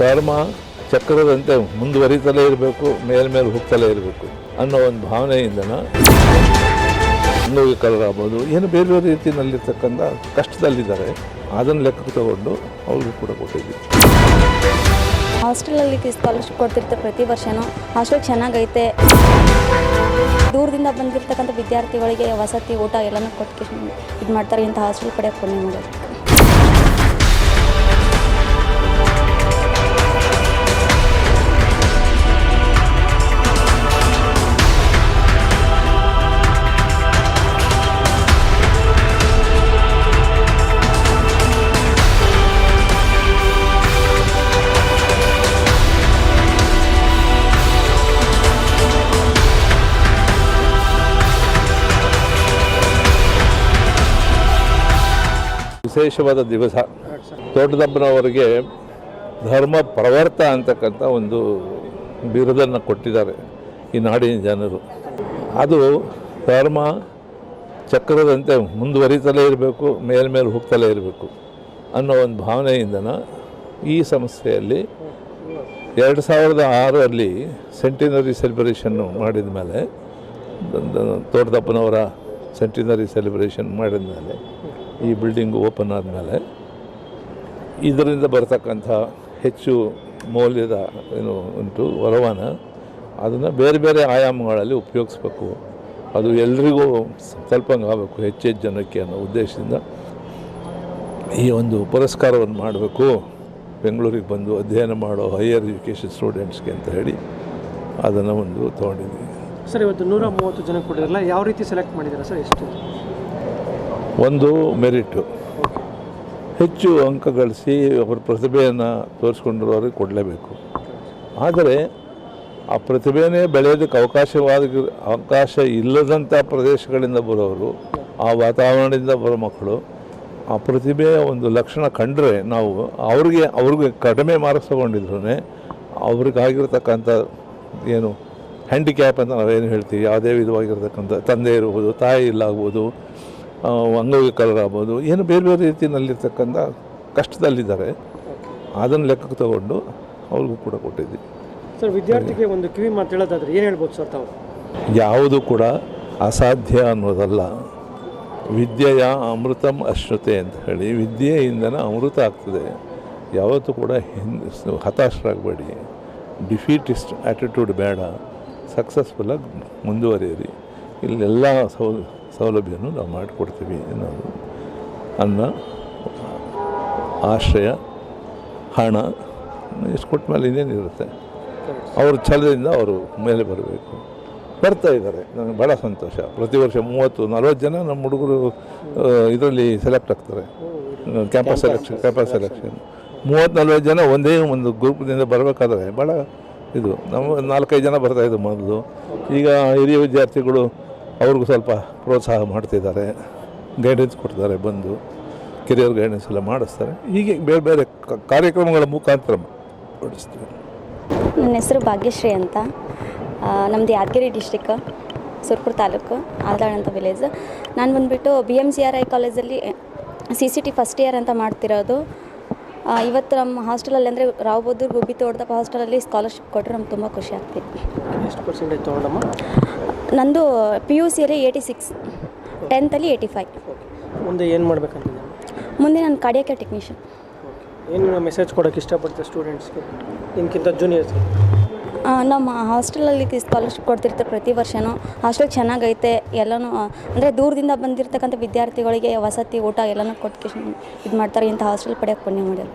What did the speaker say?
ಧರ್ಮ ಚಕ್ರದಂತೆ ಮುಂದುವರಿತಲೇ ಇರಬೇಕು ಮೇಲ್ಮೇಲೆ ಹೋಗ್ತಲೇ ಇರಬೇಕು ಅನ್ನೋ ಒಂದು ಭಾವನೆಯಿಂದನ ಅಂಗವಿಕಲರಾಗ್ಬೋದು ಏನು ಬೇರೆ ಬೇರೆ ರೀತಿಯಲ್ಲಿರ್ತಕ್ಕಂಥ ಕಷ್ಟದಲ್ಲಿದ್ದಾರೆ, ಅದನ್ನು ಲೆಕ್ಕಕ್ಕೆ ತಗೊಂಡು ಅವ್ರಿಗೂ ಕೂಡ ಕೊಟ್ಟಿದ್ವಿ ಹಾಸ್ಟೆಲಲ್ಲಿ ಸ್ಕಾಲರ್ಶಿಪ್ ಕೊಡ್ತಿರ್ತಾರೆ ಪ್ರತಿ ವರ್ಷನೂ. ಹಾಸ್ಟೆಲ್ ಚೆನ್ನಾಗೈತೆ. ದೂರದಿಂದ ಬಂದಿರತಕ್ಕಂಥ ವಿದ್ಯಾರ್ಥಿಗಳಿಗೆ ವಸತಿ, ಊಟ ಎಲ್ಲನೂ ಕೊಟ್ಟು ಇದು ಮಾಡ್ತಾರೆ ಇಂಥ ಹಾಸ್ಟೆಲ್ ಕಡೆ ಪುಣ್ಯ ಮಾಡೋದು ವಿಶೇಷವಾದ ದಿವಸ. ತೋಟದಬ್ಬನವರಿಗೆ ಧರ್ಮ ಪ್ರವರ್ತ ಅಂತಕ್ಕಂಥ ಒಂದು ಬಿರುದನ್ನು ಕೊಟ್ಟಿದ್ದಾರೆ ಈ ನಾಡಿನ ಜನರು. ಅದು ಧರ್ಮ ಚಕ್ರದಂತೆ ಮುಂದುವರಿತಲೇ ಇರಬೇಕು ಮೇಲ್ಮೇಲೆ ಹೋಗ್ತಲೇ ಇರಬೇಕು ಅನ್ನೋ ಒಂದು ಭಾವನೆಯಿಂದನ ಈ ಸಂಸ್ಥೆಯಲ್ಲಿ ಎರಡು ಸಾವಿರದ ಆರರಲ್ಲಿ ಸೆಂಟಿನರಿ ಸೆಲೆಬ್ರೇಷನ್ನು ಮಾಡಿದ ಮೇಲೆ ತೋಟದಪ್ಪನವರ ಸೆಂಟಿನರಿ ಸೆಲೆಬ್ರೇಷನ್ ಮಾಡಿದ ಮೇಲೆ ಈ ಬಿಲ್ಡಿಂಗ್ ಓಪನ್ ಆದಮೇಲೆ ಇದರಿಂದ ಬರತಕ್ಕಂಥ ಹೆಚ್ಚು ಮೌಲ್ಯದ ಏನು ಉಂಟು ವರವಾನ ಅದನ್ನು ಬೇರೆ ಬೇರೆ ಆಯಾಮಗಳಲ್ಲಿ ಉಪಯೋಗಿಸ್ಬೇಕು. ಅದು ಎಲ್ರಿಗೂ ತಲುಪಂಗೆ ಆಗಬೇಕು ಹೆಚ್ಚು ಜನಕ್ಕೆ ಅನ್ನೋ ಉದ್ದೇಶದಿಂದ. ಈ ಒಂದು ಪುರಸ್ಕಾರವನ್ನು ಮಾಡಬೇಕು. ಬೆಂಗಳೂರಿಗೆ ಬಂದು ಅಧ್ಯಯನ ಮಾಡೋ ಹೈಯರ್ ಎಜುಕೇಷನ್ ಸ್ಟೂಡೆಂಟ್ಸ್ಗೆ ಅಂತ ಹೇಳಿ ಅದನ್ನು ಒಂದು ತೊಗೊಂಡಿದ್ದೀವಿ. ಸರ್, ಇವತ್ತು ನೂರ ಮೂವತ್ತು ಜನ ಕೊಟ್ಟಿರಲ್ಲ ಯಾವ ರೀತಿ ಸೆಲೆಕ್ಟ್ ಮಾಡಿದ್ದೀರಾ ಸರ್, ಎಷ್ಟು? ಒಂದು ಮೆರಿಟು. ಹೆಚ್ಚು ಅಂಕ ಗಳಿಸಿ ಅವರ ಪ್ರತಿಭೆಯನ್ನು ತೋರಿಸ್ಕೊಂಡಿರೋರಿಗೆ ಕೊಡಲೇಬೇಕು. ಆದರೆ ಆ ಪ್ರತಿಭೆನೇ ಬೆಳೆಯೋದಕ್ಕೆ ಅವಕಾಶವಾದ ಅವಕಾಶ ಇಲ್ಲದಂಥ ಪ್ರದೇಶಗಳಿಂದ ಬರೋರು, ಆ ವಾತಾವರಣದಿಂದ ಬರೋ ಮಕ್ಕಳು, ಆ ಪ್ರತಿಭೆಯ ಒಂದು ಲಕ್ಷಣ ಕಂಡರೆ ನಾವು ಅವ್ರಿಗೆ ಅವ್ರಿಗೆ ಕಡಿಮೆ ಮಾರ್ಕ್ಸ್ ತೊಗೊಂಡಿದ್ರು ಅವ್ರಿಗಾಗಿರ್ತಕ್ಕಂಥ ಏನು ಹ್ಯಾಂಡಿಕ್ಯಾಪ್ ಅಂತ ನಾವೇನು ಹೇಳ್ತೀವಿ, ಯಾವುದೇ ವಿಧವಾಗಿರ್ತಕ್ಕಂಥ ತಂದೆ ಇರ್ಬೋದು ತಾಯಿ ಇಲ್ಲಾಗ್ಬೋದು ಅಂಗವಿಕಲರಾಗ್ಬೋದು ಏನು ಬೇರೆ ಬೇರೆ ರೀತಿಯಲ್ಲಿರ್ತಕ್ಕಂಥ ಕಷ್ಟದಲ್ಲಿದ್ದಾರೆ. ಅದನ್ನು ಲೆಕ್ಕಕ್ಕೆ ತಗೊಂಡು ಅವ್ರಿಗೂ ಕೂಡ ಕೊಟ್ಟಿದ್ದೀವಿ ಸರ್ ವಿದ್ಯಾರ್ಥಿಗೆ ಒಂದು ಕಿವಿ ಮಾತು ಹೇಳೋದಾದ್ರೆ ಏನು ಹೇಳ್ಬೋದು ಸರ್ ತಾವು? ಯಾವುದು ಕೂಡ ಅಸಾಧ್ಯ ಅನ್ನೋದಲ್ಲ. ವಿದ್ಯೆಯ ಅಮೃತಂ ಅಶ್ರುತೆ ಅಂತ ಹೇಳಿ ವಿದ್ಯೆಯಿಂದನ ಅಮೃತ ಆಗ್ತದೆ. ಯಾವತ್ತೂ ಕೂಡ ಹಿಂದೆ ಹತಾಶರಾಗಬೇಡಿ. ಡಿಫೀಟಿಸ್ಟ್ ಆ್ಯಟಿಟ್ಯೂಡ್ ಬೇಡ. ಸಕ್ಸಸ್ಫುಲ್ಲಾಗಿ ಮುಂದುವರಿಯಿರಿ. ಇಲ್ಲೆಲ್ಲ ಸೌ ಸೌಲಭ್ಯನೂ ನಾವು ಮಾಡಿಕೊಡ್ತೀವಿ ಅನ್ನೋದು ಅನ್ನ ಆಶ್ರಯ ಹಣ ಇಷ್ಟು ಕೊಟ್ಟ ಮೇಲೆ ಇನ್ನೇನಿರುತ್ತೆ ಅವ್ರ ಛಲದಿಂದ ಅವರು ಮೇಲೆ ಬರಬೇಕು. ಬರ್ತಾ ಇದ್ದಾರೆ. ನನಗೆ ಭಾಳ ಸಂತೋಷ. ಪ್ರತಿ ವರ್ಷ ಮೂವತ್ತು ನಲ್ವತ್ತು ಜನ ನಮ್ಮ ಹುಡುಗರು ಇದರಲ್ಲಿ ಸೆಲೆಕ್ಟ್ ಆಗ್ತಾರೆ. ಕ್ಯಾಂಪಸ್ ಸೆಲೆಕ್ಷನ್ ಕ್ಯಾಂಪಸ್ ಸೆಲೆಕ್ಷನ್ ಮೂವತ್ತು ನಲ್ವತ್ತು ಜನ ಒಂದೇ ಒಂದು ಗ್ರೂಪ್ನಿಂದ ಬರಬೇಕಾದ್ರೆ ಭಾಳ ಇದು. ನಮ್ಮ ನಾಲ್ಕೈದು ಜನ ಬರ್ತಾಯಿದ್ದು ಮೊದಲು. ಈಗ ಹಿರಿಯ ವಿದ್ಯಾರ್ಥಿಗಳು ಅವ್ರಿಗೂ ಸ್ವಲ್ಪ ಪ್ರೋತ್ಸಾಹ ಮಾಡ್ತಿದ್ದಾರೆ. ಗೈಡೆನ್ಸ್ ಕೊಡ್ತಾರೆ ಬಂದು. ಕೆರಿಯರ್ ಗೈಡೆನ್ಸ್ ಎಲ್ಲ ಮಾಡಿಸ್ತಾರೆ. ಹೀಗೆ ಬೇರೆ ಬೇರೆ ಕಾರ್ಯಕ್ರಮಗಳ ಮುಖಾಂತರ ಮಾಡಿಸ್ತೀವಿ ನನ್ನ ಹೆಸರು ಭಾಗ್ಯಶ್ರೀ ಅಂತ. ನಮ್ಮದು ಯಾದಗಿರಿ ಡಿಸ್ಟಿಕ್ ಸುರ್ಪುರ್ ತಾಲೂಕು ಆಲ್ದಾಳ್ ಅಂತ ವಿಲೇಜ್ ನಾನು ಬಂದುಬಿಟ್ಟು B M C R I ಕಾಲೇಜಲ್ಲಿ C C T first year ಅಂತ ಮಾಡ್ತಿರೋದು. ಇವತ್ತು ನಮ್ಮ ಹಾಸ್ಟೆಲಲ್ಲಿ ಅಂದರೆ ರಾವ್ ಬೋದೂರ್ ಗುಬ್ಬಿ ತೋಟದಪ್ಪ ಹಾಸ್ಟೆಲಲ್ಲಿ ಸ್ಕಾಲರ್ಶಿಪ್ ಕೊಟ್ಟರೆ ನಮ್ಗೆ ತುಂಬ ಖುಷಿ ಆಗ್ತಿದೆ. ಎಷ್ಟು ಪರ್ಸೆಂಟೇಜ್ ತೊಗೊಂಡಮ್ಮ? ನಂದು ಪಿ ಯು ಸಿಯಲ್ಲಿ ಏಯ್ಟಿ ಸಿಕ್ಸ್ ಟೆಂತಲ್ಲಿ ಏಯ್ಟಿ ಫೈವ್ ಮುಂದೆ ಏನು ಮಾಡಬೇಕಂತ ಮುಂದೆ ನಾನು ಕಡಿಯಕ್ಕೆ ಟೆಕ್ನಿಷಿಯನ್ ಏನು ಮೆಸೇಜ್ ಕೊಡೋಕ್ಕೆ ಇಷ್ಟಪಡ್ತೀವಿ ಸ್ಟೂಡೆಂಟ್ಸ್ಗೆ ನಿಮ್ಗಿಂತ ಜೂನಿಯರ್ಸ್ಗೆ ಆ, ನಮ್ಮ ಹಾಸ್ಟೆಲಲ್ಲಿ ಸ್ಕಾಲರ್ಶಿಪ್ ಕೊಡ್ತಿರ್ತಾರೆ ಪ್ರತಿ ವರ್ಷವೂ ಹಾಸ್ಟೆಲ್ ಚೆನ್ನಾಗೈತೆ ಎಲ್ಲನೂ ಅಂದರೆ ದೂರದಿಂದ ಬಂದಿರತಕ್ಕಂಥ ವಿದ್ಯಾರ್ಥಿಗಳಿಗೆ ವಸತಿ ಊಟ ಎಲ್ಲನೂ ಕೊಟ್ಟು ಇದು ಮಾಡ್ತಾರೆ ಇಂಥ ಹಾಸ್ಟೆಲ್ ಪಡೆಯೋಕ್ಕೆ ಪುಣ್ಯ ಮಾಡ್ಯಾರ.